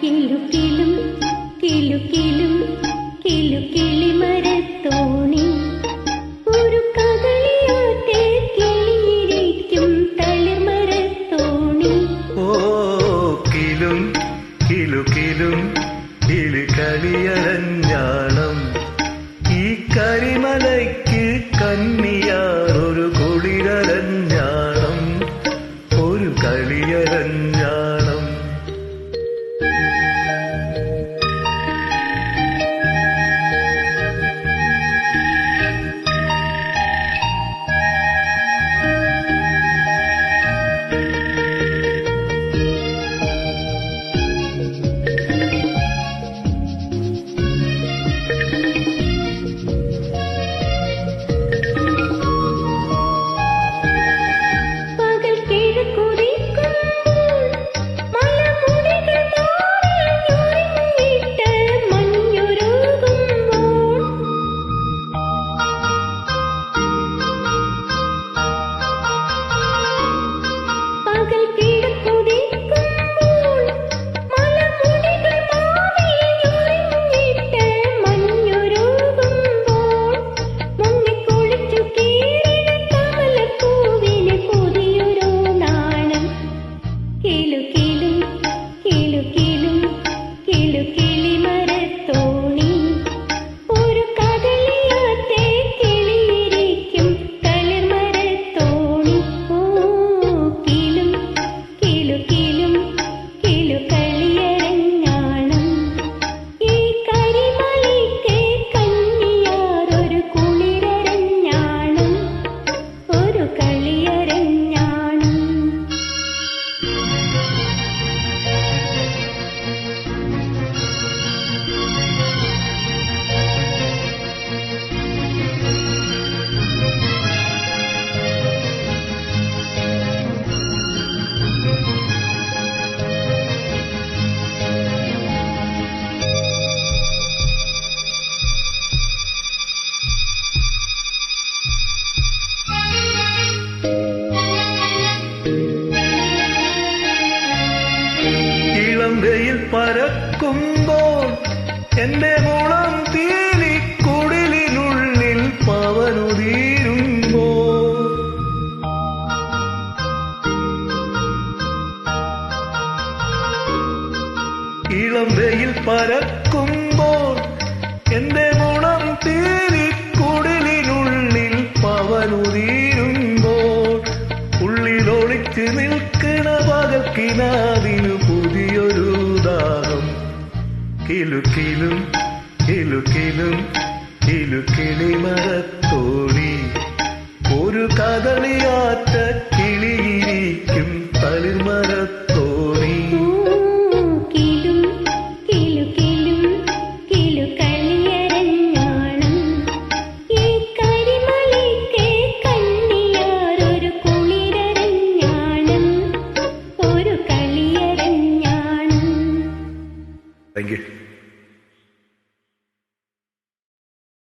കിലുക്കിലും കിലുക്കിലും കിലുക്കിളിമരത്തോണി ഒരു കദളിയാട്ടെ കിളിയിരിക്കും ഓ കിലും കിലു കിലും ഈ കരിമലയ്ക്ക് കന്നിയാറൊരു കുളിരരഞ്ഞാണം. ഒരു വെയിൽ പരക്കുമ്പോൾ എന്റെ മുളം തീലി കുടിലിനുള്ളിൽ പവനുതീരുമ്പോൾ ഇളം വെയിൽ പരക്കുമ്പോൾ എന്റെ മുളം തീരി കുടിലിനുള്ളിൽ പവനുതീരുമ്പോൾ ഉള്ളിലൊളിച്ച് നിൽക്കണ ദാഹം കിലുക്കിലും കിലുക്കിലും കിലുക്കിളി മരത്തോണി ഒരു കദളിയാറ്റ കിളിയിരിക്കും തളിർമരത്തോണി Thank കിലുകിലും